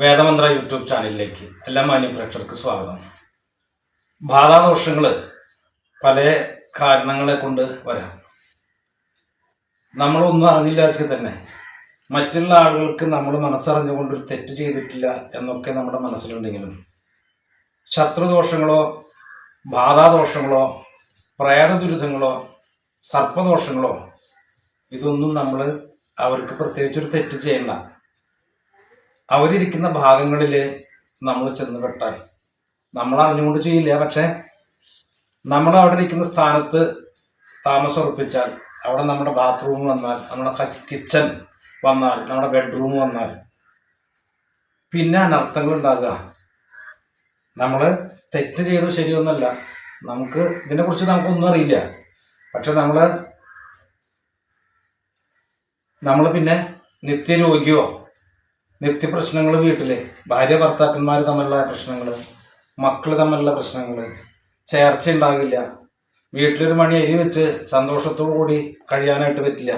വേദമന്ത്ര YouTube ചാനലിലേക്ക് എല്ലാ മാന്യ പ്രേക്ഷകർക്ക് സ്വാഗതം. ബാധാദോഷങ്ങൾ പല കാരണങ്ങളെ കൊണ്ട് വരാം. നമ്മളൊന്നും അറിഞ്ഞില്ല വെച്ചാൽ തന്നെ. മറ്റുള്ള ആളുകൾക്ക് നമ്മൾ മനസ്സറിഞ്ഞുകൊണ്ട് ഒരു തെറ്റ് ചെയ്തിട്ടില്ല എന്നൊക്കെ നമ്മുടെ മനസ്സിലുണ്ടെങ്കിലും ശത്രുദോഷങ്ങളോ ബാധാദോഷങ്ങളോ പ്രേതദുരിതങ്ങളോ സർപ്പദോഷങ്ങളോ ഇതൊന്നും നമ്മൾ അവർക്ക് പ്രത്യേകിച്ചൊരു തെറ്റ് ചെയ്യണ്ട. അവരിയ്ക്കുന്ന ഭാഗങ്ങളിൽ നമ്മൾ ചെന്ന് പെട്ടാൽ. നമ്മൾ അറിഞ്ഞുകൊണ്ട് ചെയ്യില്ല. പക്ഷെ നമ്മൾ അവിടെ ഇരിക്കുന്ന സ്ഥാനത്ത് താമസം ഉറപ്പിച്ചാൽ അവിടെ നമ്മുടെ ബാത്റൂം വന്നാൽ നമ്മുടെ കിച്ചൺ വന്നാൽ നമ്മുടെ ബെഡ്റൂം വന്നാൽ പിന്നെ അനർത്ഥങ്ങൾ ഉണ്ടാകുക. നമ്മൾ തെറ്റ് ചെയ്തു ശരിയൊന്നല്ല. നമുക്ക് ഇതിനെക്കുറിച്ച് നമുക്കൊന്നും അറിയില്ല. പക്ഷെ നമ്മൾ നമ്മൾ പിന്നെ നിത്യരോഗിയോ നിത്യപ്രശ്നങ്ങൾ വീട്ടിലെ. ഭാര്യ ഭർത്താക്കന്മാർ തമ്മിലുള്ള പ്രശ്നങ്ങൾ മക്കൾ തമ്മിലുള്ള പ്രശ്നങ്ങൾ ചേർച്ച ഉണ്ടാകില്ല വീട്ടിലൊരു മണി അരി വെച്ച് സന്തോഷത്തോടു കൂടി കഴിയാനായിട്ട് പറ്റില്ല.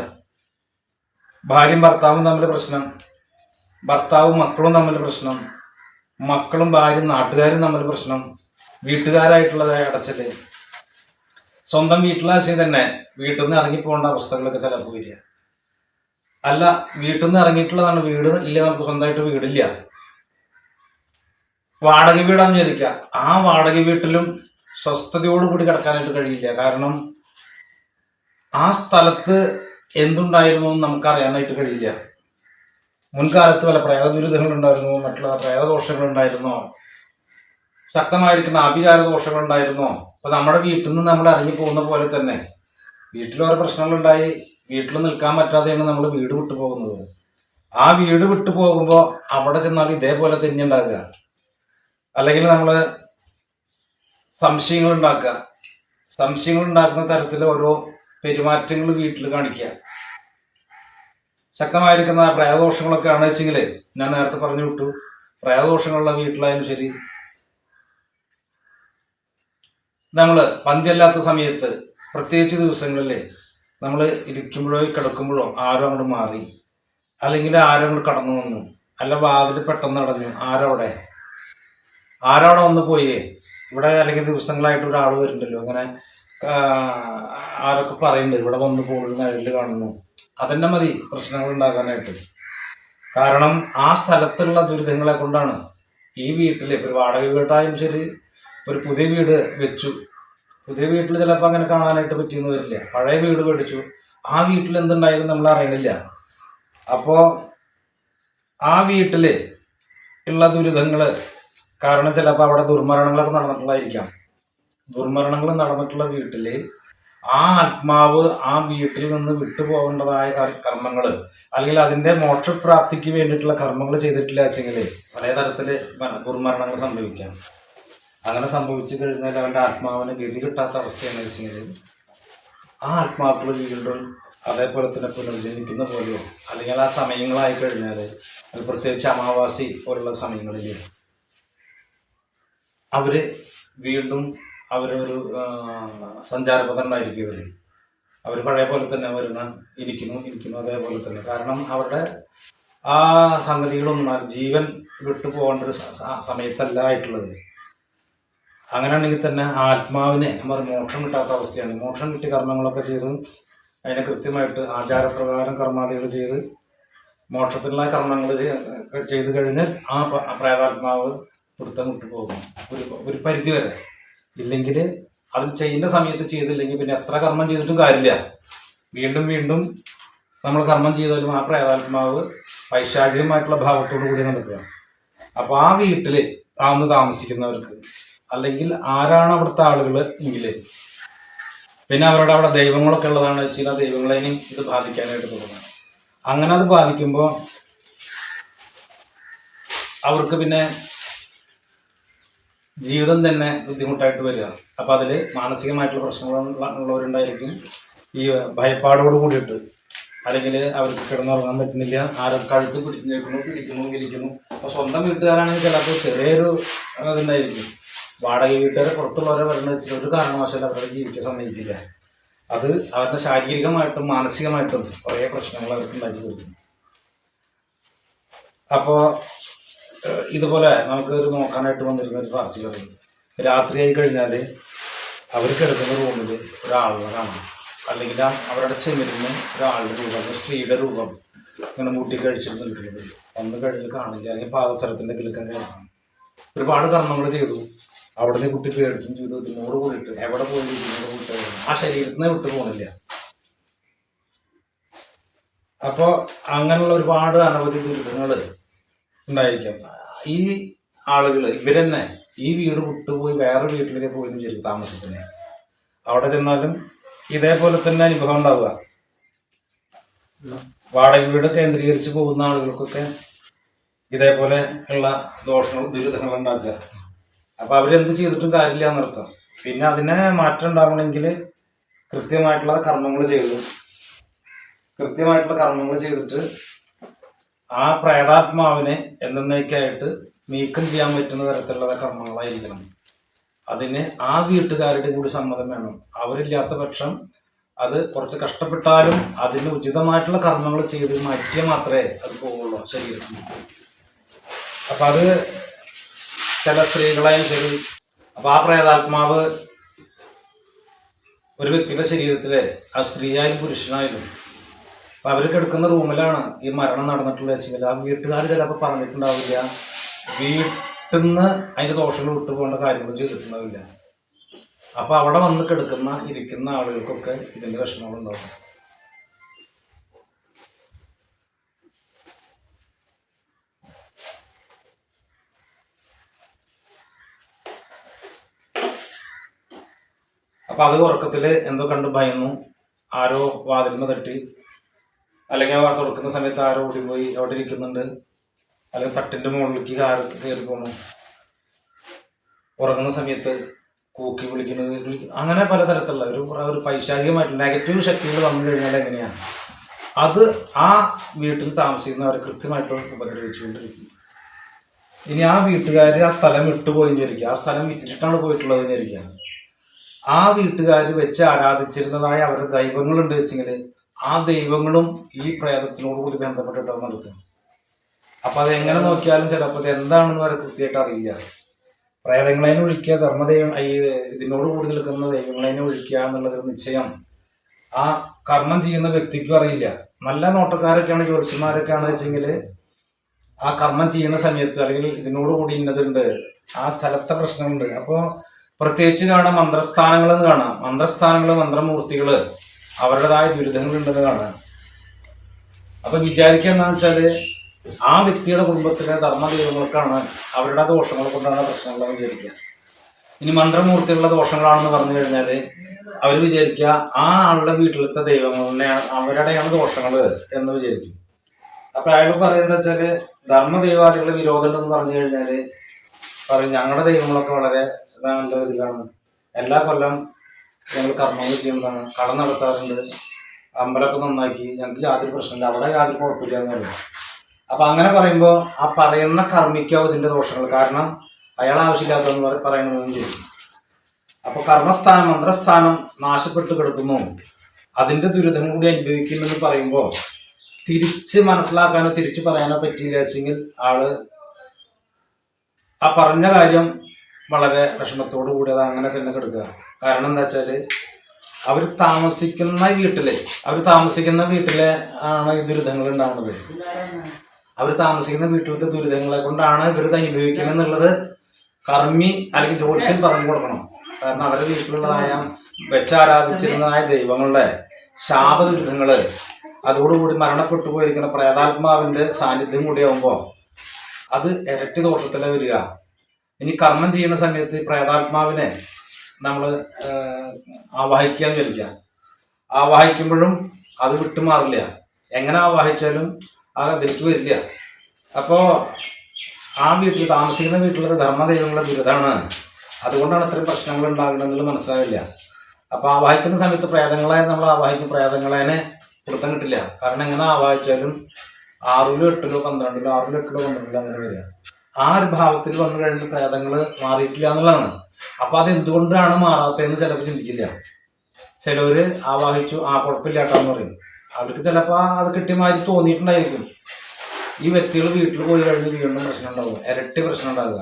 ഭാര്യയും ഭർത്താവും തമ്മിൽ പ്രശ്നം ഭർത്താവും മക്കളും തമ്മിൽ പ്രശ്നം മക്കളും ഭാര്യയും നാട്ടുകാരും തമ്മിൽ പ്രശ്നം വീട്ടുകാരായിട്ടുള്ളതായ അടച്ചൽ. സ്വന്തം വീട്ടിലാശയം തന്നെ വീട്ടിൽ നിന്ന് ഇറങ്ങിപ്പോകേണ്ട അവസ്ഥകളൊക്കെ ചിലപ്പോൾ വരിക. അല്ല വീട്ടിൽ നിന്ന് ഇറങ്ങിയിട്ടുള്ളതാണ്. വീട് ഇല്ല നമുക്ക് സ്വന്തമായിട്ട് വീടില്ല. വാടക വീടാന്ന് വിചാരിക്കുക. ആ വാടക വീട്ടിലും സ്വസ്ഥതയോടുകൂടി കിടക്കാനായിട്ട് കഴിയില്ല. കാരണം ആ സ്ഥലത്ത് എന്തുണ്ടായിരുന്നു എന്ന് നമുക്ക് അറിയാനായിട്ട് കഴിയില്ല. മുൻകാലത്ത് പല പ്രേത ദുരിതങ്ങൾ ഉണ്ടായിരുന്നു മറ്റുള്ള പ്രേതദോഷങ്ങൾ ഉണ്ടായിരുന്നോ ശക്തമായിരിക്കുന്ന ആഭിചാര ദോഷങ്ങൾ ഉണ്ടായിരുന്നോ അപ്പൊ നമ്മുടെ വീട്ടിൽ നിന്ന് നമ്മൾ അറിഞ്ഞു പോകുന്ന പോലെ തന്നെ വീട്ടിൽ ഓരോ പ്രശ്നങ്ങളുണ്ടായി. വീട്ടിൽ നിൽക്കാൻ പറ്റാതെയാണ് നമ്മൾ വീട് വിട്ടു പോകുന്നത്. ആ വീട് വിട്ടു പോകുമ്പോൾ അവിടെ ചെന്നാൽ ഇതേപോലെ തന്നെ അല്ലെങ്കിൽ നമ്മൾ സംശയങ്ങൾ ഉണ്ടാക്കുക. സംശയങ്ങൾ ഉണ്ടാക്കുന്ന തരത്തിൽ ഓരോ പെരുമാറ്റങ്ങൾ വീട്ടിൽ കാണിക്കുക. ശക്തമായിരിക്കുന്ന പ്രേതദോഷങ്ങളൊക്കെ ആണ് വെച്ചെങ്കിൽ ഞാൻ നേരത്തെ പറഞ്ഞു വിട്ടു. പ്രേതദോഷങ്ങളുള്ള വീട്ടിലായാലും ശരി. നമ്മൾ പന്തിയല്ലാത്ത സമയത്ത് പ്രത്യേകിച്ച് ദിവസങ്ങളിൽ നമ്മൾ ഇരിക്കുമ്പോഴോ കിടക്കുമ്പോഴോ ആരോ അങ്ങോട്ട് മാറി. അല്ലെങ്കിൽ ആരോ അങ്ങോട്ട് കടന്നു വന്നു. അല്ല വാതിൽ പെട്ടെന്ന് അടഞ്ഞു. ആരോടെ ആരോടെ വന്ന് പോയേ? ഇവിടെ അല്ലെങ്കിൽ ദിവസങ്ങളായിട്ട് ഒരാൾ വരുന്നുണ്ടല്ലോ. അങ്ങനെ ആരൊക്കെ പറയുന്നുണ്ട് ഇവിടെ വന്ന് പോകുന്ന നിഴൽ കാണുന്നു. അതന്നെ മതി പ്രശ്നങ്ങൾ ഉണ്ടാക്കാനായിട്ട് കാരണം ആ സ്ഥലത്തുള്ള ദുരിതങ്ങളെ കൊണ്ടാണ് ഈ വീട്ടിൽ ഒരു വാടക വീട്ടായാലും ശരി ഒരു പുതിയ വീട് വെച്ചു പുതിയ വീട്ടിൽ ചിലപ്പോൾ അങ്ങനെ കാണാനായിട്ട് പറ്റിയെന്ന് വരില്ല? പഴയ വീട് മേടിച്ചു. ആ വീട്ടിൽ എന്തുണ്ടായിരുന്നു നമ്മൾ അറിയണില്ല. അപ്പോൾ ആ വീട്ടിൽ ഉള്ള ദുരിതങ്ങൾ കാരണം ചിലപ്പോൾ അവിടെ ദുർമരണങ്ങളൊക്കെ നടന്നിട്ടുള്ളതായിരിക്കാം. ദുർമരണങ്ങൾ നടന്നിട്ടുള്ള വീട്ടിൽ ആ ആത്മാവ് ആ വീട്ടിൽ നിന്ന് വിട്ടുപോകേണ്ടതായ കർമ്മങ്ങൾ അല്ലെങ്കിൽ അതിന്റെ മോക്ഷപ്രാപ്തിക്ക് വേണ്ടിയിട്ടുള്ള കർമ്മങ്ങൾ ചെയ്തിട്ടില്ല വെച്ചെങ്കിൽ പല തരത്തിൽ ദുർമരണങ്ങൾ സംഭവിക്കാം. അങ്ങനെ സംഭവിച്ചു കഴിഞ്ഞാൽ അവന്റെ ആത്മാവിന് ഗതി കിട്ടാത്ത അവസ്ഥയാണ് വെച്ചെങ്കിൽ ആ ആത്മാക്കൾ വീണ്ടും അതേപോലെ തന്നെ പുനർജനിക്കുന്ന പോലെയോ അല്ലെങ്കിൽ ആ സമയങ്ങളായി കഴിഞ്ഞാൽ അത് പ്രത്യേകിച്ച് അമാവാസി പോലുള്ള സമയങ്ങളിൽ അവർ വീണ്ടും അവരൊരു സഞ്ചാരപഥണ്ടായിരിക്കും അവർ അവർ പഴയ പോലെ തന്നെ വരുന്ന ഇരിക്കുന്നു ഇരിക്കുന്നു അതേപോലെ തന്നെ. കാരണം അവരുടെ ആ സംഗതികളൊന്നും ജീവൻ വിട്ടു പോകേണ്ട ഒരു സമയത്തല്ല ആയിട്ടുള്ളത്. അങ്ങനെയാണെങ്കിൽ തന്നെ ആത്മാവിനെ നമ്മൾ മോക്ഷം കിട്ടാത്ത അവസ്ഥയാണ്. മോക്ഷം കിട്ടി കർമ്മങ്ങളൊക്കെ ചെയ്ത് അതിനെ കൃത്യമായിട്ട് ആചാരപ്രകാരം കർമാദികൾ ചെയ്ത് മോക്ഷത്തിനുള്ള കർമ്മങ്ങൾ ചെയ്തു കഴിഞ്ഞാൽ ആ പ്രേതാത്മാവ് പിടുത്തം വിട്ടു പോകും. ഒരു ഒരു പരിധി വരെ. ഇല്ലെങ്കിൽ അത് ചെയ്യുന്ന സമയത്ത് ചെയ്തില്ലെങ്കിൽ പിന്നെ എത്ര കർമ്മം ചെയ്തിട്ടും കാര്യമില്ല. വീണ്ടും വീണ്ടും നമ്മൾ കർമ്മം ചെയ്താലും ആ പ്രേതാത്മാവ് പൈശാചികമായിട്ടുള്ള ഭാവത്തോടു കൂടി നടക്കുക. അപ്പോൾ ആ വീട്ടിൽ താന്ന് താമസിക്കുന്നവർക്ക് അല്ലെങ്കിൽ ആരാണ് അവിടുത്തെ ആളുകൾ എങ്കിൽ പിന്നെ അവരുടെ അവിടെ ദൈവങ്ങളൊക്കെ ഉള്ളതാണ് ചില ദൈവങ്ങളെ ദൈവങ്ങളെയും ഇത് ബാധിക്കാനായിട്ട് തുടങ്ങുന്നത് അങ്ങനെ അത് ബാധിക്കുമ്പോൾ അവർക്ക് പിന്നെ ജീവിതം തന്നെ ബുദ്ധിമുട്ടായിട്ട് വരിക. അപ്പം അതിൽ മാനസികമായിട്ടുള്ള പ്രശ്നങ്ങൾ ഉള്ളവരുണ്ടായിരിക്കും. ഈ ഭയപ്പാടോട് കൂടിയിട്ട് അല്ലെങ്കിൽ അവർക്ക് കിടന്നുറങ്ങാൻ പറ്റുന്നില്ല ആരും കഴുത്ത് പിടിച്ചിരിക്കുന്നു പിടിക്കുന്നു ഇരിക്കുന്നു. അപ്പോൾ സ്വന്തം വീട്ടുകാരാണെങ്കിൽ ചിലപ്പോൾ ചെറിയൊരു ഇതുണ്ടായിരിക്കും വാടക വീട്ടുകാരെ പുറത്തുള്ളവരെ വരണം വെച്ചിട്ട് ഒരു കാരണവശാലും അവരുടെ ജീവിക്കാൻ സമ്മതിക്കില്ല. അത് അവരുടെ ശാരീരികമായിട്ടും മാനസികമായിട്ടും കുറേ പ്രശ്നങ്ങൾ അവർക്ക് ഉണ്ടാക്കി കൊടുക്കും. അപ്പോൾ ഇതുപോലെ നമുക്ക് ഒരു നോക്കാനായിട്ട് വന്നിരുന്ന ഒരു പാർട്ടി പറയുന്നത് രാത്രിയായി കഴിഞ്ഞാൽ അവർ കിടക്കുന്ന റൂമിൽ ഒരാളിനെ കാണാം അല്ലെങ്കിൽ അവരുടെ ചെമിരുന്ന് ഒരാളുടെ രൂപം സ്ത്രീയുടെ രൂപം ഇങ്ങനെ മുട്ടി കഴിച്ചിട്ട് നിൽക്കുന്നത്. ഒന്ന് കഴിഞ്ഞ് കാണില്ല അല്ലെങ്കിൽ പാദസരത്തിന്റെ കിലുക്കം കേൾക്കണം ഒരുപാട് കർമ്മങ്ങൾ ചെയ്തു. അവിടുന്ന് കുട്ടി പേടിക്കും ചെയ്തു ഇതിനോട് കൂടിയിട്ട്. എവിടെ പോയി ആ ശരീരത്തിൽ നിന്ന് വിട്ടു പോകണില്ല അപ്പോൾ അങ്ങനെയുള്ള ഒരുപാട് അനവധി ദുരിതങ്ങൾ ഉണ്ടായിരിക്കും. ഈ ആളുകൾ ഇവരെന്നെ ഈ വീട് വിട്ടുപോയി വേറെ വീട്ടിലേക്ക് പോയി വിചാരിക്കും താമസത്തിന് അവിടെ ചെന്നാലും ഇതേപോലെ തന്നെ അനുഭവം ഉണ്ടാവുക. വാടക വീട് കേന്ദ്രീകരിച്ച് പോകുന്ന ആളുകൾക്കൊക്കെ ഇതേപോലെ ഉള്ള ദോഷങ്ങൾ ദുരിതങ്ങൾ ഉണ്ടാക്കുക അപ്പൊ അവരെന്ത് ചെയ്തിട്ടും കാര്യമില്ല എന്നർത്ഥം പിന്നെ അതിനെ മാറ്റം ഉണ്ടാവണമെങ്കിൽ കൃത്യമായിട്ടുള്ള കർമ്മങ്ങൾ ചെയ്തു. കൃത്യമായിട്ടുള്ള കർമ്മങ്ങൾ ചെയ്തിട്ട് ആ പ്രേതാത്മാവിനെ എന്നേക്കായിട്ട് നീക്കം ചെയ്യാൻ പറ്റുന്ന തരത്തിലുള്ള കർമ്മങ്ങളായിരിക്കണം. അതിന് ആ വീട്ടുകാരുടെ കൂടി സമ്മതം വേണം. അവരില്ലാത്ത പക്ഷം അത് കുറച്ച് കഷ്ടപ്പെട്ടാലും അതിന് ഉചിതമായിട്ടുള്ള കർമ്മങ്ങൾ ചെയ്ത് മാറ്റിയാൽ മാത്രമേ അത് പോവുള്ളൂ ശരീരത്തിൽ അപ്പൊ അത് ചില സ്ത്രീകളായാലും ശരി അപ്പൊ ആ പ്രേതാത്മാവ് ഒരു വ്യക്തിയുടെ ശരീരത്തിലെ ആ സ്ത്രീയായാലും പുരുഷനായാലും അപ്പൊ അവർ കിടക്കുന്ന റൂമിലാണ് ഈ മരണം നടന്നിട്ടുള്ള വെച്ചെങ്കിൽ ആ വീട്ടുകാർ ചിലപ്പോൾ പറഞ്ഞിട്ടുണ്ടാവില്ല. വീട്ടിൽ നിന്ന് അതിന്റെ ദോഷങ്ങൾ വിട്ടു പോകേണ്ട കാര്യങ്ങൾ ചെയ്തിട്ടുണ്ടാവില്ല. അപ്പൊ അവിടെ വന്ന് കിടക്കുന്ന ഇരിക്കുന്ന ആളുകൾക്കൊക്കെ ഇതിന്റെ വിഷമങ്ങൾ ഉണ്ടാവും അപ്പൊ അത് ഉറക്കത്തിൽ എന്തോ കണ്ട് ഭയന്നു. ആരോ വാതിലിന് തട്ടി. അല്ലെങ്കിൽ ആ തുറക്കുന്ന സമയത്ത് ആരോ ഓടിപ്പോയി അവിടെ ഇരിക്കുന്നുണ്ട്. അല്ലെങ്കിൽ തട്ടിന്റെ മുകളിലേക്ക് കാറ് കയറി പോണു ഉറങ്ങുന്ന സമയത്ത് കൂക്കി വിളിക്കുന്നത് വിളിക്ക- അങ്ങനെ പലതരത്തിലുള്ള ഒരു ഒരു പൈശാചികമായിട്ടുള്ള നെഗറ്റീവ് ശക്തികൾ വന്നു കഴിഞ്ഞാൽ എങ്ങനെയാണ് അത് ആ വീട്ടിൽ താമസിക്കുന്നവരെ കൃത്യമായിട്ട് ഉപദ്രവിച്ചുകൊണ്ടിരിക്കും ഇനി ആ വീട്ടുകാർ ആ സ്ഥലം വിട്ടുപോയി വിചാരിക്കുക. ആ സ്ഥലം വിറ്റിട്ടാണ് പോയിട്ടുള്ളത് വിചാരിക്കുക. ആ വീട്ടുകാർ വെച്ച് ആരാധിച്ചിരുന്നതായ അവരുടെ ദൈവങ്ങളുണ്ട് വെച്ചെങ്കിൽ ആ ദൈവങ്ങളും ഈ പ്രേതത്തിനോട് കൂടി ബന്ധപ്പെട്ടിട്ടാണ് നടക്കുന്നത് അപ്പൊ അത് എങ്ങനെ നോക്കിയാലും ചിലപ്പോൾ ഇത് എന്താണെന്ന് വരെ കൃത്യമായിട്ട് അറിയില്ല. പ്രേതങ്ങളെ ഒഴിക്കുക ധർമ്മദൈവം ഈ ഇതിനോട് കൂടി നിൽക്കുന്ന ദൈവങ്ങളെ ഒഴിക്കുക എന്നുള്ളത് നിശ്ചയം. ആ കർമ്മം ചെയ്യുന്ന വ്യക്തിക്കും അറിയില്ല. നല്ല നോട്ടക്കാരൊക്കെയാണ് ജ്യോതിഷന്മാരൊക്കെയാണ് വെച്ചെങ്കിൽ ആ കർമ്മം ചെയ്യുന്ന സമയത്ത് അല്ലെങ്കിൽ ഇതിനോട് കൂടി ഇന്നതുണ്ട്. ആ സ്ഥലത്തെ പ്രശ്നമുണ്ട്. അപ്പോൾ പ്രത്യേകിച്ച് കാണാം മന്ത്രസ്ഥാനങ്ങൾ എന്ന് കാണാം. മന്ത്രസ്ഥാനങ്ങൾ മന്ത്രമൂർത്തികൾ അവരുടേതായ ദുരിതങ്ങൾ ഉണ്ടെന്ന് കാണാം. അപ്പൊ വിചാരിക്കുക എന്താണെന്ന് വെച്ചാൽ ആ വ്യക്തിയുടെ കുടുംബത്തിലെ ധർമ്മദൈവങ്ങൾക്കാണ് അവരുടെ ദോഷങ്ങൾ കൊണ്ടാണ് പ്രശ്നങ്ങൾ വിചാരിക്കുക. ഇനി മന്ത്രമൂർത്തികളുടെ ദോഷങ്ങളാണെന്ന് പറഞ്ഞു കഴിഞ്ഞാൽ അവർ വിചാരിക്കുക ആ ആളുടെ വീട്ടിലത്തെ ദൈവങ്ങളെ അവരുടെയാണ് ദോഷങ്ങൾ എന്ന് വിചാരിക്കും. അപ്പൊ അയാൾ പറയുന്നത് വെച്ചാൽ ധർമ്മദൈവാദികളുടെ വിരോധം എന്ന് പറഞ്ഞു കഴിഞ്ഞാൽ പറയും ഞങ്ങളുടെ ദൈവങ്ങളൊക്കെ വളരെ നല്ല ഇതിലാണ് എല്ലാ കൊല്ലം ഞങ്ങൾ കർമ്മങ്ങൾ ചെയ്യുന്നതാണ്. കടം നടത്താറുണ്ട്. അമ്പലമൊക്കെ നന്നാക്കി. ഞങ്ങൾക്ക് യാതൊരു പ്രശ്നമില്ല. അവിടെ യാതൊരു കുഴപ്പമില്ല എന്ന് പറയും അപ്പൊ അങ്ങനെ പറയുമ്പോൾ ആ പറയുന്ന കർമ്മിക്കാവും ഇതിന്റെ ദോഷങ്ങൾ. കാരണം അയാൾ ആവശ്യമില്ലാത്തതെന്ന് പറ- പറയണമെന്നും ചെയ്യും. അപ്പൊ കർമ്മസ്ഥാനം മന്ത്രസ്ഥാനം നാശപ്പെട്ട് കിടക്കുന്നു. അതിന്റെ ദുരിതം കൂടി അനുഭവിക്കുന്നെന്ന് പറയുമ്പോൾ തിരിച്ച് മനസ്സിലാക്കാനോ തിരിച്ചു പറയാനോ പറ്റിയില്ല വെച്ചെങ്കിൽ ആൾ ആ പറഞ്ഞ കാര്യം വളരെ വിഷമത്തോടു കൂടി അത് അങ്ങനെ തന്നെ കിടക്കുക. കാരണം എന്താ വെച്ചാൽ അവർ താമസിക്കുന്ന വീട്ടിലെ അവർ താമസിക്കുന്ന വീട്ടിലെ ആണ് ഈ ദുരിതങ്ങൾ ഉണ്ടാവുന്നത്. അവർ താമസിക്കുന്ന വീട്ടിലത്തെ ദുരിതങ്ങളെ കൊണ്ടാണ് ഇവർ അനുഭവിക്കുന്നത് എന്നുള്ളത് കർമ്മി അല്ലെങ്കിൽ ജ്യോത്സ്യൻ പറഞ്ഞു കൊടുക്കണം. കാരണം അവരുടെ വീട്ടിലുള്ളതായ വെച്ചാരാധിച്ചിരുന്നതായ ദൈവങ്ങളുടെ ശാപ ദുരിതങ്ങൾ അതോടുകൂടി മരണപ്പെട്ടു പോയിരിക്കുന്ന പ്രേതാത്മാവിന്റെ സാന്നിധ്യം കൂടിയാവുമ്പോൾ അത് ഇരട്ടി ദോഷത്തിലെ വരിക. ഇനി കർമ്മം ചെയ്യുന്ന സമയത്ത് പ്രേതാത്മാവിനെ നമ്മൾ ആവാഹിക്കാൻ വിചാരിക്കുക ആവാഹിക്കുമ്പോഴും അത് വിട്ടുമാറില്ല. എങ്ങനെ ആവാഹിച്ചാലും ആ അതിലേക്ക് വരില്ല. അപ്പോ ആ വീട്ടിൽ താമസിക്കുന്ന വീട്ടിലൊരു ധർമ്മദൈവങ്ങളുടെ ബിരുദാണ്. അതുകൊണ്ടാണ് ഇത്രയും പ്രശ്നങ്ങൾ ഉണ്ടാകുന്നതെന്ന് മനസ്സിലാവില്ല. അപ്പോൾ ആവാഹിക്കുന്ന സമയത്ത് പ്രേതങ്ങളെ നമ്മൾ ആവാഹിക്കും പ്രേതങ്ങളെ കൊടുത്തം കിട്ടില്ല. കാരണം എങ്ങനെ ആവാഹിച്ചാലും ആറിലോ എട്ടിലോ പന്ത്രണ്ടിലോ ആറിലോ എട്ടിലോ പന്ത്രണ്ടിലോ അങ്ങനെ വരിക. ആ ഒരു ഭാവത്തിൽ വന്നു കഴിഞ്ഞ പ്രേതങ്ങൾ മാറിയിട്ടില്ല എന്നുള്ളതാണ്. അപ്പൊ അത് എന്തുകൊണ്ടാണ് മാറാത്തതെന്ന് ചിലപ്പോൾ ചിന്തിക്കില്ല. ചിലവര് ആവാഹിച്ചു ആ കുഴപ്പമില്ലാട്ടെന്ന് പറയും. അവർക്ക് ചിലപ്പോൾ അത് കിട്ടിയമാതിരി തോന്നിയിട്ടുണ്ടായിരിക്കും. ഈ വ്യക്തികൾ വീട്ടിൽ പോയി കഴിഞ്ഞ് വീണ്ടും പ്രശ്നം ഉണ്ടാകും ഇരട്ടി പ്രശ്നം ഉണ്ടാകുക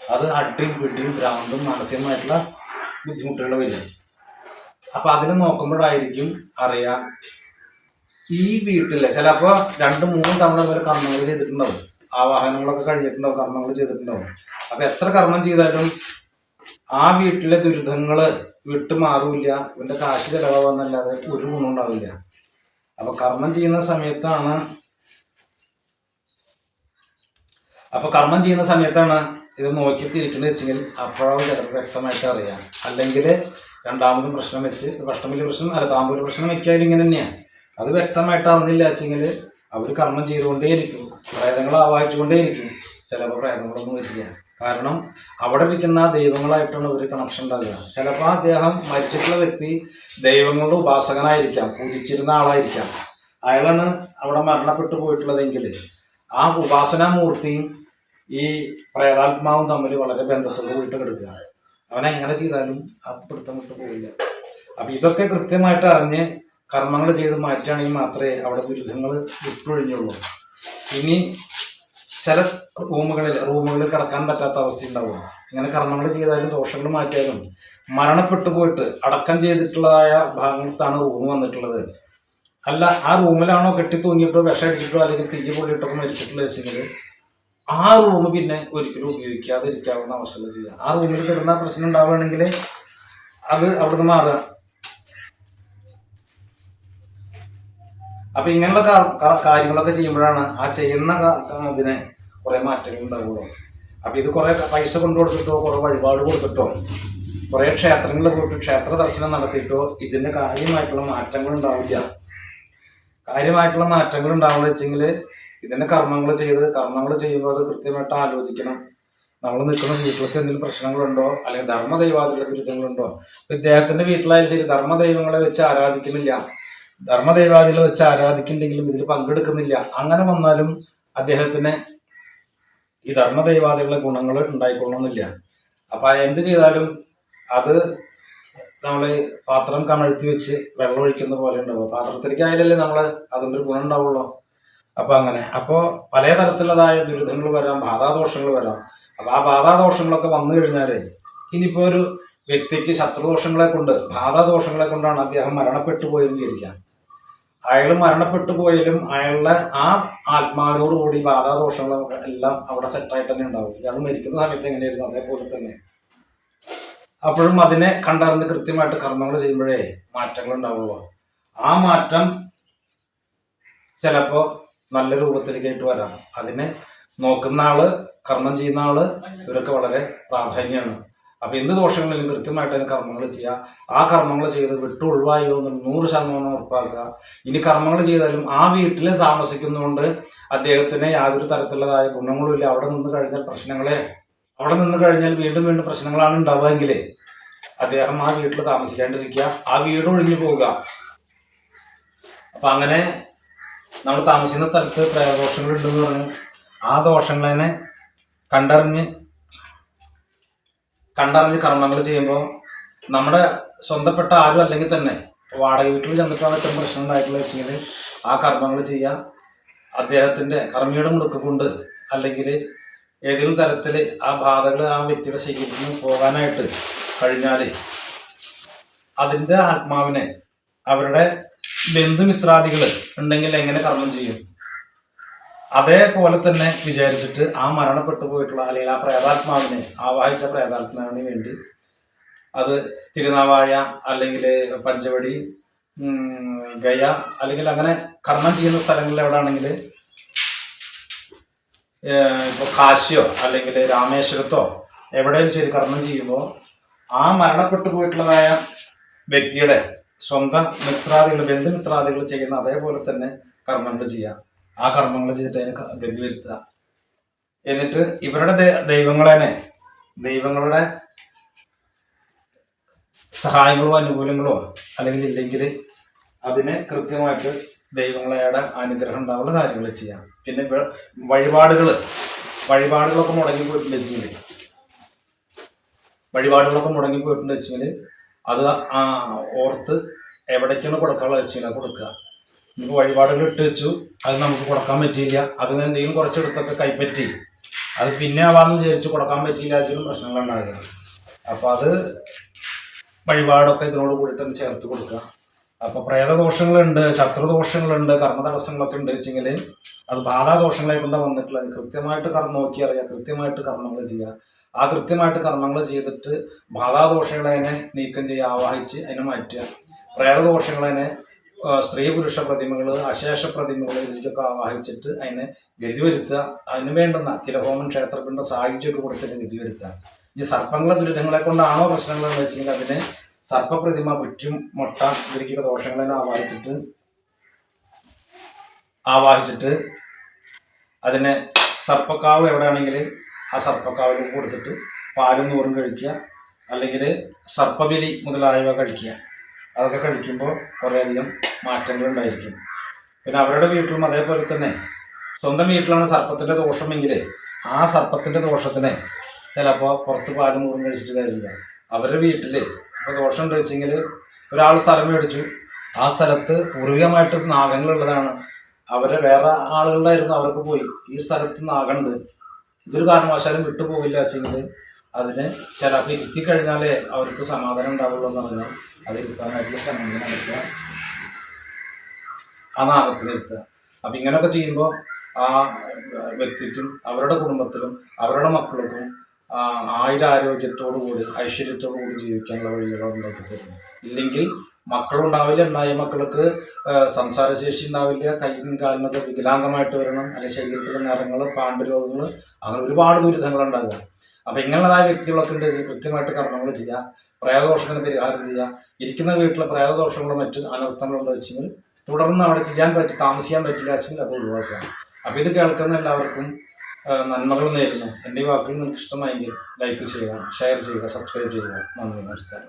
അത് അടിയും പിടിയും ഭ്രാന്തും മാനസികമായിട്ടുള്ള ബുദ്ധിമുട്ടുകൾ വരും അപ്പൊ അതിനെ നോക്കുമ്പോഴായിരിക്കും അറിയാം ഈ വീട്ടിൽ ചിലപ്പോ രണ്ട് മൂന്ന് തവണ വരെ കന്നുകൾ ചെയ്തിട്ടുണ്ടാവും. ആ വാഹനങ്ങളൊക്കെ കഴിഞ്ഞിട്ടുണ്ടാവും കർമ്മങ്ങൾ ചെയ്തിട്ടുണ്ടാവും. അപ്പൊ എത്ര കർമ്മം ചെയ്താലും ആ വീട്ടിലെ ദുരിതങ്ങൾ വിട്ടു മാറൂല ഇവന്റെ കാശ് ചെലവാന്നല്ലാതെ ഒരു ഗുണം ഉണ്ടാവില്ല. അപ്പൊ കർമ്മം ചെയ്യുന്ന സമയത്താണ് അപ്പൊ കർമ്മം ചെയ്യുന്ന സമയത്താണ് ഇത് നോക്കി തിരിക്കേണ്ടത് വെച്ചെങ്കിൽ അപ്പോഴാവും ചിലപ്പോൾ വ്യക്തമായിട്ട് അറിയാം. അല്ലെങ്കിൽ രണ്ടാമതും പ്രശ്നം വെച്ച് പ്രശ്നമില്ല പ്രശ്നം അല്ല താമ്പൂര് പ്രശ്നം വെക്കാനും ഇങ്ങനെ തന്നെയാണ് അത് വ്യക്തമായിട്ട് അറിഞ്ഞില്ല വെച്ചെങ്കിൽ അവർ കർമ്മം ചെയ്തുകൊണ്ടേയിരിക്കും. പ്രേതങ്ങൾ ആവാഹിച്ചുകൊണ്ടേയിരിക്കും. ചിലപ്പോൾ പ്രേതങ്ങളൊന്നും വരില്ല. കാരണം അവിടെ ഇരിക്കുന്ന ദൈവങ്ങളായിട്ടാണ് ഒരു കണക്ഷൻ ഉണ്ടാകുക ചിലപ്പോൾ അദ്ദേഹം മരിച്ചിട്ടുള്ള വ്യക്തി ദൈവങ്ങളുടെ ഉപാസകനായിരിക്കാം. പൂജിച്ചിരുന്ന ആളായിരിക്കാം. അയാളാണ് അവിടെ മരണപ്പെട്ടു പോയിട്ടുള്ളതെങ്കിൽ ആ ഉപാസനാമൂർത്തിയും ഈ പ്രേതാത്മാവും തമ്മിൽ വളരെ ബന്ധത്തോട് കൂടിയിട്ട് കിടക്കുക. അവനെങ്ങനെ ചെയ്താലും ആ പിടുത്തം വിട്ടു പോവില്ല. അപ്പൊ ഇതൊക്കെ കൃത്യമായിട്ട് അറിഞ്ഞ് കർമ്മങ്ങൾ ചെയ്ത് മാറ്റുകയാണെങ്കിൽ മാത്രമേ അവിടെ ദുരിതങ്ങൾ വിട്ടൊഴിഞ്ഞുള്ളൂ ഇനി ചില റൂമുകളിൽ റൂമുകളിൽ കിടക്കാൻ പറ്റാത്ത അവസ്ഥ ഉണ്ടാവും. ഇങ്ങനെ കർമ്മങ്ങൾ ചെയ്താലും ദോഷങ്ങൾ മാറ്റിയാലും മരണപ്പെട്ടു പോയിട്ട് അടക്കം ചെയ്തിട്ടുള്ളതായ ഭാഗത്താണ് റൂം വന്നിട്ടുള്ളത്. അല്ല ആ റൂമിലാണോ കെട്ടി തൂങ്ങിയിട്ടോ വിഷം അടിച്ചിട്ടോ അല്ലെങ്കിൽ തീ പൊള്ളിയിട്ടോ മരിച്ചിട്ടുള്ള വെച്ചെങ്കിൽ ആ റൂം പിന്നെ ഒരിക്കലും ഉപയോഗിക്കാതിരിക്കാവുന്ന അവസ്ഥകൾ ചെയ്യാം ആ റൂമിൽ കിടന്ന പ്രശ്നം ഉണ്ടാവുകയാണെങ്കിൽ അത് അവിടുന്ന് മാറുക. അപ്പൊ ഇങ്ങനെയുള്ള കാര്യങ്ങളൊക്കെ ചെയ്യുമ്പോഴാണ് ആ ചെയ്യുന്ന ഇതിന് കുറെ മാറ്റങ്ങൾ ഉണ്ടാവുള്ളൂ. അപ്പൊ ഇത് കുറെ പൈസ കൊണ്ടു കൊടുത്തിട്ടോ കുറെ വഴിപാട് കൊടുത്തിട്ടോ കുറെ ക്ഷേത്രങ്ങളിൽ പോയിട്ട് ക്ഷേത്ര ദർശനം നടത്തിയിട്ടോ ഇതിന്റെ കാര്യമായിട്ടുള്ള മാറ്റങ്ങൾ ഉണ്ടാവില്ല. കാര്യമായിട്ടുള്ള മാറ്റങ്ങൾ ഉണ്ടാവുന്ന വെച്ചെങ്കിൽ ഇതിന്റെ കർമ്മങ്ങൾ ചെയ്ത് കർമ്മങ്ങൾ ചെയ്യുമ്പോൾ അത് കൃത്യമായിട്ട് ആലോചിക്കണം. നമ്മൾ നിൽക്കുന്ന വീട്ടിലൊക്കെ എന്തെങ്കിലും പ്രശ്നങ്ങളുണ്ടോ? അല്ലെങ്കിൽ ധർമ്മദൈവാദികളുടെ വിരുദ്ധങ്ങളുണ്ടോ ഇപ്പൊ ഇദ്ദേഹത്തിന്റെ വീട്ടിലായാലും ശരി ധർമ്മദൈവങ്ങളെ വെച്ച് ആരാധിക്കുന്നില്ല. ധർമ്മദൈവാദികളെ വെച്ച് ആരാധിക്കുന്നുണ്ടെങ്കിലും ഇതിൽ പങ്കെടുക്കുന്നില്ല. അങ്ങനെ വന്നാലും അദ്ദേഹത്തിന് ഈ ധർമ്മദൈവാദികളുടെ ഗുണങ്ങൾ ഉണ്ടായിക്കൊള്ളണമെന്നില്ല അപ്പൊ എന്ത് ചെയ്താലും അത് നമ്മൾ പാത്രം കമഴ്ത്തി വെച്ച് വെള്ളം ഒഴിക്കുന്ന പോലെ ഉണ്ടാവും. പാത്രത്തിലേക്ക് ആയാലല്ലേ നമ്മൾ അതിന്റെ ഒരു ഗുണം ഉണ്ടാവുള്ളൂ. അപ്പൊ അങ്ങനെ. അപ്പോൾ പല തരത്തിലുള്ളതായ ദുരിതങ്ങൾ വരാം ബാധാദോഷങ്ങൾ വരാം. അപ്പൊ ആ ബാധാദോഷങ്ങളൊക്കെ വന്നു കഴിഞ്ഞാൽ ഇനിയിപ്പോ ഒരു വ്യക്തിക്ക് ശത്രുദോഷങ്ങളെ കൊണ്ട് ബാധാദോഷങ്ങളെ കൊണ്ടാണ് അദ്ദേഹം മരണപ്പെട്ടു പോയെന്ന് വിചാരിക്കാം. അയാൾ മരണപ്പെട്ടു പോയാലും അയാളുടെ ആ ആത്മാവിനോടുകൂടി ബാധാദോഷങ്ങൾ എല്ലാം അവിടെ സെറ്റായിട്ട് തന്നെ ഉണ്ടാവും. ഇയാൾ മരിക്കുന്ന സമയത്ത് എങ്ങനെയായിരുന്നു? അതേപോലെ തന്നെ. അപ്പോഴും അതിനെ കണ്ടറിഞ്ഞ് കൃത്യമായിട്ട് കർമ്മങ്ങൾ ചെയ്യുമ്പോഴേ മാറ്റങ്ങൾ ഉണ്ടാവുള്ളൂ. ആ മാറ്റം ചിലപ്പോ നല്ല രൂപത്തിലേക്കായിട്ട് വരാം. അതിനെ നോക്കുന്ന ആൾ കർമ്മം ചെയ്യുന്ന ആൾ ഇവരൊക്കെ വളരെ പ്രാധാന്യമാണ്. അപ്പൊ എന്ത് ദോഷങ്ങളിലും കൃത്യമായിട്ട് അതിന് കർമ്മങ്ങൾ ചെയ്യുക ആ കർമ്മങ്ങൾ ചെയ്ത് വിട്ടു ഒഴിവായോ എന്ന് നൂറ് ശതമാനം ഉറപ്പാക്കുക. ഇനി കർമ്മങ്ങൾ ചെയ്താലും ആ വീട്ടിൽ താമസിക്കുന്നതുകൊണ്ട് അദ്ദേഹത്തിന് യാതൊരു തരത്തിലുള്ളതായ ഗുണങ്ങളും ഇല്ല. അവിടെ നിന്ന് കഴിഞ്ഞാൽ പ്രശ്നങ്ങളെ അവിടെ നിന്ന് കഴിഞ്ഞാൽ വീണ്ടും വീണ്ടും പ്രശ്നങ്ങളാണ് ഉണ്ടാവുക അദ്ദേഹം ആ വീട്ടിൽ താമസിക്കാണ്ടിരിക്കുക. ആ വീട് ഒഴിഞ്ഞു പോവുക. അപ്പൊ അങ്ങനെ നമ്മൾ താമസിക്കുന്ന സ്ഥലത്ത് പ്രേതദോഷങ്ങൾ ഉണ്ടെന്ന് പറഞ്ഞു. ആ ദോഷങ്ങളെ കണ്ടറിഞ്ഞ് കണ്ടറിഞ്ഞ് കർമ്മങ്ങൾ ചെയ്യുമ്പോൾ നമ്മുടെ സ്വന്തപ്പെട്ട ആരും അല്ലെങ്കിൽ തന്നെ വാടക വീട്ടിൽ ചെന്നിട്ടാണ് ഏറ്റവും പ്രശ്നം ഉണ്ടായിട്ടുള്ളത് വെച്ചെങ്കിൽ ആ കർമ്മങ്ങൾ ചെയ്യാൻ അദ്ദേഹത്തിന്റെ കർമ്മിയുടെ മുടുക്ക് കൊണ്ട് അല്ലെങ്കിൽ ഏതെങ്കിലും തരത്തിൽ ആ ബാധകൾ ആ വ്യക്തിയുടെ ശരീരത്തിൽ നിന്ന് പോകാനായിട്ട് കഴിഞ്ഞാൽ അതിന്റെ ആത്മാവിനെ അവരുടെ ബന്ധുമിത്രാദികൾ ഉണ്ടെങ്കിൽ എങ്ങനെ കർമ്മം ചെയ്യും? അതേപോലെ തന്നെ വിചാരിച്ചിട്ട് ആ മരണപ്പെട്ടു പോയിട്ടുള്ള അല്ലെങ്കിൽ ആ പ്രേതാത്മാവിനെ ആവാഹിച്ച പ്രേതാത്മാവിന് വേണ്ടി അത് തിരുനാവായ അല്ലെങ്കിൽ പഞ്ചവടി ഗയ അല്ലെങ്കിൽ അങ്ങനെ കർമ്മം ചെയ്യുന്ന സ്ഥലങ്ങളിൽ എവിടെയാണെങ്കിൽ ഇപ്പോൾ കാശിയോ അല്ലെങ്കിൽ രാമേശ്വരത്തോ എവിടെയും ശരി കർമ്മം ചെയ്യുമ്പോൾ ആ മരണപ്പെട്ടു പോയിട്ടുള്ളതായ വ്യക്തിയുടെ സ്വന്തം മിത്രാദികൾ ബന്ധുമിത്രാദികൾ ചെയ്യുന്ന അതേപോലെ തന്നെ കർമ്മങ്ങൾ ചെയ്യാം. ആ കർമ്മങ്ങൾ ചെയ്തിട്ട് അതിന് ഗതി വരുത്തുക. എന്നിട്ട് ഇവരുടെ ദൈവങ്ങളെ ദൈവങ്ങളുടെ സഹായങ്ങളോ അനുകൂലങ്ങളോ അല്ലെങ്കിൽ ഇല്ലെങ്കിൽ അതിന് കൃത്യമായിട്ട് ദൈവങ്ങളുടെ അനുഗ്രഹം ഉണ്ടാവുന്ന കാര്യങ്ങൾ ചെയ്യാം പിന്നെ വഴിപാടുകൾ വഴിപാടുകളൊക്കെ മുടങ്ങി പോയിട്ടുണ്ട് വെച്ചെങ്കിൽ വഴിപാടുകളൊക്കെ മുടങ്ങി പോയിട്ടുണ്ട് വെച്ചെങ്കിൽ അത് ഓർത്ത് എവിടേക്കാണ് കൊടുക്കാനുള്ള വെച്ചാൽ കൊടുക്കുക. നമുക്ക് വഴിപാടുകൾ ഇട്ട് വെച്ചു. അത് നമുക്ക് കൊടുക്കാൻ പറ്റിയില്ല. അതിന് എന്തെങ്കിലും കുറച്ചെടുത്തൊക്കെ കൈപ്പറ്റി. അത് പിന്നെ ആവാന്ന് വിചാരിച്ച് കൊടുക്കാൻ പറ്റിയില്ല അതിലും പ്രശ്നങ്ങൾ ഉണ്ടാകുന്നത് അപ്പോൾ അത് വഴിപാടൊക്കെ ഇതിനോട് കൂടിയിട്ട് തന്നെ ചേർത്ത് കൊടുക്കുക. അപ്പോൾ പ്രേതദോഷങ്ങളുണ്ട് ശത്രുദോഷങ്ങളുണ്ട് കർമ്മതടസ്സങ്ങളൊക്കെ ഉണ്ട് വെച്ചെങ്കിൽ അത് ബാധാദോഷങ്ങളെ കൊണ്ട് വന്നിട്ടുള്ളത്. കൃത്യമായിട്ട് കർമ്മം നോക്കി അറിയാം കൃത്യമായിട്ട് കർമ്മങ്ങൾ ചെയ്യുക ആ കൃത്യമായിട്ട് കർമ്മങ്ങൾ ചെയ്തിട്ട് ബാധാദോഷങ്ങളെ നീക്കം ചെയ്യുക ആവാഹിച്ച് അതിനെ മാറ്റുക. പ്രേതദോഷങ്ങളതിനെ ആ, സ്ത്രീ പുരുഷ പ്രതിമകൾ അശേഷ പ്രതിമകൾ ഇതിലൊക്കെ ആവാഹിച്ചിട്ട് അതിനെ ഗതി വരുത്തുക അതിന് വേണ്ടുന്ന തിരഹോമൻ ക്ഷേത്രത്തിന്റെ സാഹിത്യമൊക്കെ കൊടുത്തിട്ട് ഗതി വരുത്തുക സർപ്പങ്ങളെ ദുരിതങ്ങളെ കൊണ്ടാണോ പ്രശ്നങ്ങൾ എന്ന് വെച്ചെങ്കിൽ അതിന് സർപ്പപ്രതിമ വിറ്റും മുട്ട ഇതിലേക്കൊക്കെ ദോഷങ്ങളെ ആവാഹിച്ചിട്ട് ആവാഹിച്ചിട്ട് അതിനെ സർപ്പക്കാവ് എവിടെയാണെങ്കിൽ ആ സർപ്പക്കാവിൽ കൊടുത്തിട്ട് പാലും നൂറും കഴിക്കുക. അല്ലെങ്കിൽ സർപ്പബലി മുതലായവ കഴിക്കുക. അതൊക്കെ കഴിക്കുമ്പോൾ കുറേയധികം മാറ്റങ്ങൾ ഉണ്ടായിരിക്കും പിന്നെ അവരുടെ വീട്ടിലും അതേപോലെ തന്നെ. സ്വന്തം വീട്ടിലാണ് സർപ്പത്തിന്റെ ദോഷമെങ്കിൽ ആ സർപ്പത്തിന്റെ ദോഷത്തിനെ ചിലപ്പോൾ പുറത്ത് പാലും മുറിഞ്ഞ് കഴിച്ചിട്ട് കാര്യമില്ല. അവരുടെ വീട്ടിൽ ഇപ്പോൾ ദോഷം ഉണ്ട് വെച്ചെങ്കിൽ ഒരാൾ സ്ഥലം മേടിച്ചു. ആ സ്ഥലത്ത് പൂർവികമായിട്ട് നാഗങ്ങളുള്ളതാണ്. അവരെ വേറെ ആളുകളുണ്ടായിരുന്നു അവർക്ക് പോയി. ഈ സ്ഥലത്ത് നാഗണ്ട് ഇതൊരു കാരണവശാലും വിട്ടുപോകില്ല വെച്ചെങ്കിൽ അതിന് ചിലപ്പോൾ ഇരുത്തി കഴിഞ്ഞാലേ അവർക്ക് സമാധാനം ഉണ്ടാവുള്ളൂ എന്ന് പറഞ്ഞാൽ അത് ഇരുത്താനായിട്ടുള്ള ശ്രമങ്ങൾ നടത്തുക. ആ നാഗത്തിന് ഇരുത്തുക. അപ്പം ഇങ്ങനെയൊക്കെ ചെയ്യുമ്പോൾ ആ വ്യക്തിക്കും അവരുടെ കുടുംബത്തിലും അവരുടെ മക്കൾക്കും ആയിരാരോഗ്യത്തോടു കൂടി ഐശ്വര്യത്തോടു കൂടി ജീവിക്കാനുള്ള വഴികൾ തരുന്നു. ഇല്ലെങ്കിൽ മക്കളുണ്ടാവില്ല ഉണ്ടായ മക്കൾക്ക് സംസാരശേഷി ഉണ്ടാവില്ല കൈയും കാലിനൊക്കെ വികലാംഗമായിട്ട് വരണം അല്ലെങ്കിൽ ശരീരത്തിലെ നിറങ്ങൾ പാണ്ഡുരോഗങ്ങൾ അങ്ങനെ ഒരുപാട് ദുരിതങ്ങൾ ഉണ്ടാകുക അപ്പം ഇങ്ങനെയുള്ളതായ വ്യക്തികളൊക്കെ ഉണ്ട് കൃത്യമായിട്ട് കർമ്മങ്ങൾ ചെയ്യുക പ്രേതദോഷത്തിന് പരിഹാരം ചെയ്യുക ഇരിക്കുന്ന വീട്ടിലെ പ്രേതദോഷങ്ങളും മറ്റു അനർത്ഥങ്ങളുണ്ടോ വെച്ചെങ്കിൽ തുടർന്ന് അവിടെ ചെയ്യാൻ പറ്റി താമസിക്കാൻ പറ്റില്ല വെച്ചെങ്കിൽ അത് ഒഴിവാക്കുക. അപ്പം ഇത് കേൾക്കുന്ന എല്ലാവർക്കും നന്മകൾ നേരുന്നു. എന്റെ വാക്കുകൾ നിങ്ങൾക്ക് ഇഷ്ടമായെങ്കിൽ ലൈക്ക് ചെയ്യുക ഷെയർ ചെയ്യുക സബ്സ്ക്രൈബ് ചെയ്യുക. നന്ദി നമസ്കാരം.